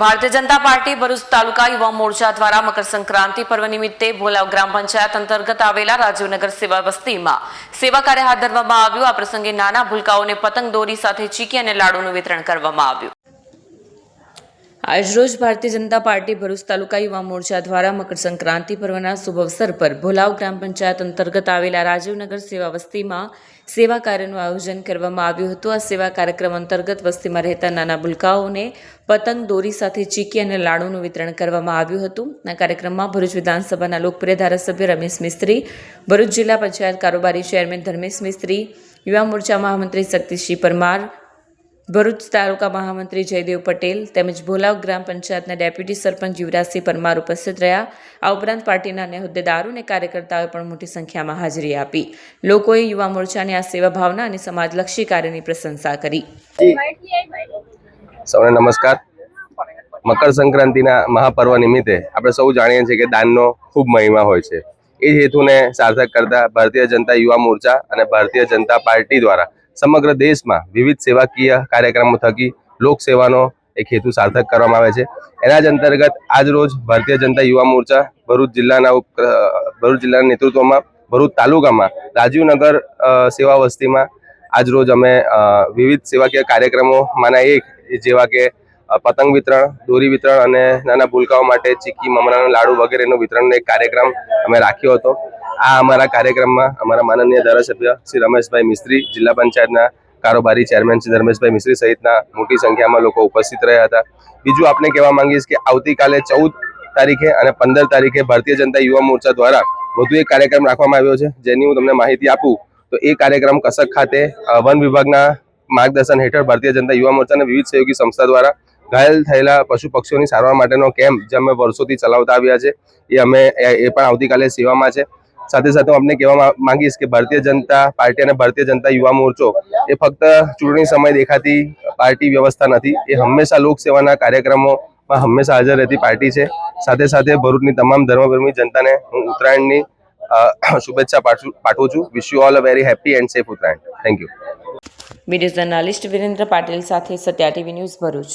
Bharatiya Janata party Bharuch તાલુકા યુવા મોરચા દ્વારા મકર સંક્રાંતિ પર્વ નિમિત્તે ભોલાવ ગ્રામ પંચાયત અંતર્ગત આવેલા રાજીવનગર સેવા વસ્તીમાં સેવા કાર્ય હાથ ધરવામાં આવ્યું. આ પ્રસંગે નાના ભૂલકાઓને પતંગ દોરી સાથે ચીકી અને લાડુનું વિતરણ કરવામાં આવ્યું. આજરોજ ભારતીય જનતા પાર્ટી ભરૂચ તાલુકા યુવા મોરચા દ્વારા મકર સંક્રાંતિ પર્વના શુભ અવસર પર ભોલાવ ગ્રામ પંચાયત અંતર્ગત આવેલા રાજીવનગર સેવા વસ્તીમાં સેવા કાર્યનું આયોજન કરવામાં આવ્યું હતું. આ સેવા કાર્યક્રમ અંતર્ગત વસ્તીમાં રહેતા નાના ભૂલકાઓને પતંગ, દોરી સાથે ચીકી અને લાડુનું વિતરણ કરવામાં આવ્યું હતું. આ કાર્યક્રમમાં ભરૂચ વિધાનસભાના લોકપ્રિય ધારાસભ્ય રમેશ મિસ્ત્રી, ભરૂચ જિલ્લા પંચાયત કારોબારી ચેરમેન ધર્મેશ મિસ્ત્રી, યુવા મોરચા મહામંત્રી શક્તિસિંહ પરમાર ભરૂચ તાલુકા મહામંત્રી જયદેવ પટેલ તેમજ ભોલાવ ગ્રામ પંચાયતના ડેપ્યુટી સરપંચ યુવરાજસિંહ પરમાર ઉપસ્થિત રહ્યા. આ ઉપરાંત પાર્ટીના અન્ય હોદ્દેદારો અને કાર્યકર્તાઓએ પણ મોટી સંખ્યામાં હાજરી આપી. લોકોએ યુવા મોરચાની આ સેવા ભાવના અને સમાજલક્ષી કાર્યની પ્રશંસા કરી. સૌને નમસ્કાર. મકર સંક્રાંતિના મહાપર્વ નિમિત્તે આપણે સૌ જાણીએ છીએ કે દાનનો ખૂબ મહિમા હોય છે. એ જ હેતુને સાર્થક કરતા ભારતીય જનતા યુવા મોરચા અને ભારતીય જનતા પાર્ટી દ્વારા સમગ્ર દેશમાં વિવિધ સેવાકીય કાર્યક્રમો થકી લોકસેવાનો એક હેતુ સાર્થક કરવામાં આવે છે. એના જ અંતર્ગત આજ રોજ ભારતીય જનતા યુવા મોરચા ભરૂચ જિલ્લાના ઉપ- ભરૂચ જિલ્લાના નેતૃત્વમાં, ભરૂચ તાલુકામાં રાજીવનગર સેવા વસ્તીમાં આજ રોજ અમે વિવિધ સેવાકીય કાર્યક્રમોમાંના એક જેવા કે પતંગ વિતરણ, દોરી વિતરણ અને નાના ભૂલકાઓ માટે ચીકી, મમરાના લાડુ વગેરેનું વિતરણનો એક કાર્યક્રમ અમે રાખ્યો હતો. આ અમારા કાર્યક્રમમાં અમારા માનનીય ધારાસભ્ય શ્રી રમેશભાઈ મિસ્ત્રી, જિલ્લા પંચાયતના કારોબારી ચેરમેન શ્રી ધર્મેશભાઈ મિસ્ત્રી સહિતના મોટી સંખ્યામાં લોકો ઉપસ્થિત રહ્યા હતા. બીજું આપણે કહેવા માંગીશ કે આવતીકાલે ચૌદ તારીખે અને પંદર તારીખે ભારતીય જનતા યુવા મોરચા દ્વારા વધુ એક કાર્યક્રમ રાખવામાં આવ્યો છે, જેની હું તમને માહિતી આપું. તો એ કાર્યક્રમ કસક ખાતે વન વિભાગના માર્ગદર્શન હેઠળ ભારતીય જનતા યુવા મોરચાના વિવિધ સહયોગી સંસ્થા દ્વારા ઘાયલ થયેલા પશુ પક્ષીઓની સારવાર માટેનો કેમ્પ જે અમે વર્ષોથી ચલાવતા આવ્યા છે, એ અમે એ પણ આવતીકાલે સેવામાં છે. સાથે સાથે આપને કહેવા માંગીશ કે ભારતીય જનતા પાર્ટી અને ભારતીય જનતા યુવા મોરચો એ ફક્ત ચૂંટણી સમય દેખાતી પાર્ટી વ્યવસ્થા નથી, એ હંમેશા લોકસેવાના કાર્યક્રમોમાં હંમેશા હાજર રહેતી પાર્ટી છે. સાથે સાથે ભરૂચની તમામ ધર્મપ્રેમી જનતાને હું ઉત્તરાયણની શુભેચ્છા પાઠવું પાઠવું છું. Wish you all a very happy and safe Uttarayan. Thank you video journalist Virendra Patil સાથે સત્યા ટીવી ન્યૂઝ ભરૂચ.